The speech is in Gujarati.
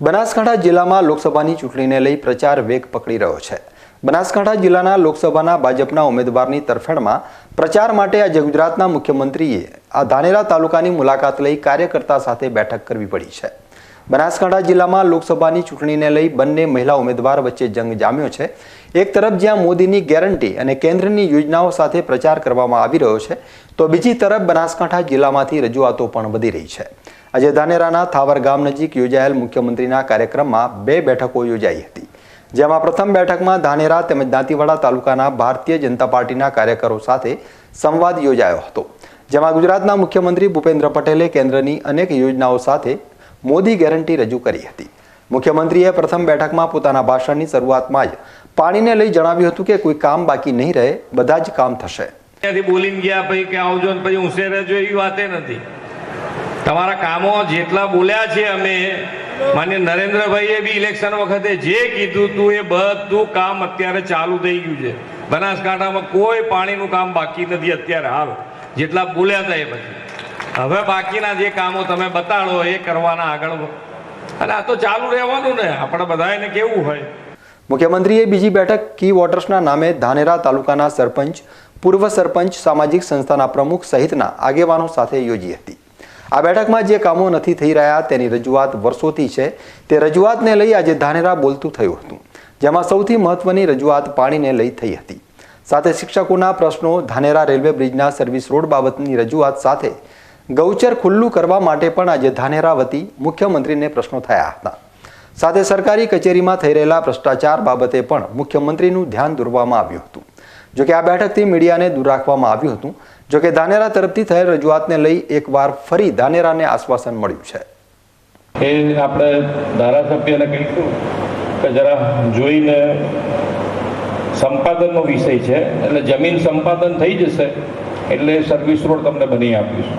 બનાસકાંઠા જિલ્લામાં લોકસભાની ચૂંટણીને લઈ પ્રચાર વેગ પકડી રહ્યો છે. બનાસકાંઠા જિલ્લાના લોકસભાના ભાજપના ઉમેદવારની તરફેણમાં પ્રચાર માટે આજે ગુજરાતના મુખ્યમંત્રીએ આ ધાનેરા તાલુકાની મુલાકાત લઈ કાર્યકર્તા સાથે બેઠક કરવી પડી છે. બનાસકાંઠા જિલ્લામાં લોકસભાની ચૂંટણીને લઈ બંને મહિલા ઉમેદવાર વચ્ચે જંગ જામ્યો છે. એક તરફ જ્યાં મોદીની ગેરંટી અને કેન્દ્રની યોજનાઓ સાથે પ્રચાર કરવામાં આવી રહ્યો છે, તો બીજી તરફ બનાસકાંઠા જિલ્લામાંથી રજૂઆતો પણ વધી રહી છે. આજે ધાનેરાના થાવર ગામ નજીક યોજાયેલ મુખ્યમંત્રીના કાર્યક્રમમાં બે બેઠકો યોજાઈ હતી. જેમાં પ્રથમ બેઠકમાં ધાનેરા તેમજ દાંતીવાડા તાલુકાના ભારતીય જનતા પાર્ટીના કાર્યકરો સાથે સંવાદ યોજાયો હતો. જેમાં ગુજરાતના મુખ્યમંત્રી ભૂપેન્દ્ર પટેલે કેન્દ્રની અનેક યોજનાઓ સાથે મોદી ગેરંટી રજૂ કરી હતી. મુખ્યમંત્રીએ પ્રથમ બેઠકમાં પોતાના ભાષણની શરૂઆતમાં જ પાણીને લઈ જણાવ્યું હતું કે કોઈ કામ બાકી નહીં રહે, બધા જ કામ થશે. ત્યાંથી બોલીને ગયા પછી કે આવજો પછી ઊંસે જો એવી વાતે નથી. તમારા કામો જેટલા બોલ્યા છે અમે, માન્ય નરેન્દ્રભાઈએ બી ઇલેક્શન વખતે જે કીધું તું એ બધું કામ અત્યારે ચાલુ થઈ ગયું છે. બનાસકાંઠામાં કોઈ પાણીનું કામ બાકી નથી અત્યારે હાલ. જેટલા બોલ્યા હતા એ પછી હવે બાકીના જે કામો તમે બતાડો એ કરવાના આગળ અને આ તો ચાલુ રહેવાનું ને, આપણે બધાને કેવું હોય. મુખ્યમંત્રીએ બીજી બેઠક કી વોટર્સના નામે ધાનેરા તાલુકાના સરપંચ, પૂર્વ સરપંચ, સામાજિક સંસ્થાના પ્રમુખ સહિતના આગેવાનો સાથે યોજી હતી. આ બેઠકમાં જે કામો નથી થઈ રહ્યા તેની રજૂઆત વર્ષોથી છે. તે રજૂઆતને લઈ આજે ધાનેરા બોલતું થયું હતું, જેમાં સૌથી મહત્વની રજૂઆત પાણીને લઈ થઈ હતી. સાથે શિક્ષકોના પ્રશ્નો, ધાનેરા રેલવે બ્રિજના સર્વિસ રોડ બાબતની રજૂઆત સાથે ગૌચર ખુલ્લું કરવા માટે પણ આજે ધાનેરા વતી મુખ્યમંત્રીને પ્રશ્નો થયા હતા. સાથે સરકારી કચેરીમાં થઈ રહેલા ભ્રષ્ટાચાર બાબતે પણ મુખ્યમંત્રીનું ધ્યાન દોરવામાં આવ્યું હતું. જોકે આ બેઠકથી મીડિયાને દૂર રાખવામાં આવ્યું હતું. જોકે ધાનેરા તરફથી થયેલ રજૂઆતને લઈ એકવાર ફરી ધાનેરાને આશ્વાસન મળ્યું છે. એ આપણે ધારાસભ્યને કહીશું કે જરા જોઈને સંપાદનનો વિષય છે, એટલે જમીન સંપાદન થઈ જશે, એટલે સર્વિસ રોડ તમને બની આપીશું.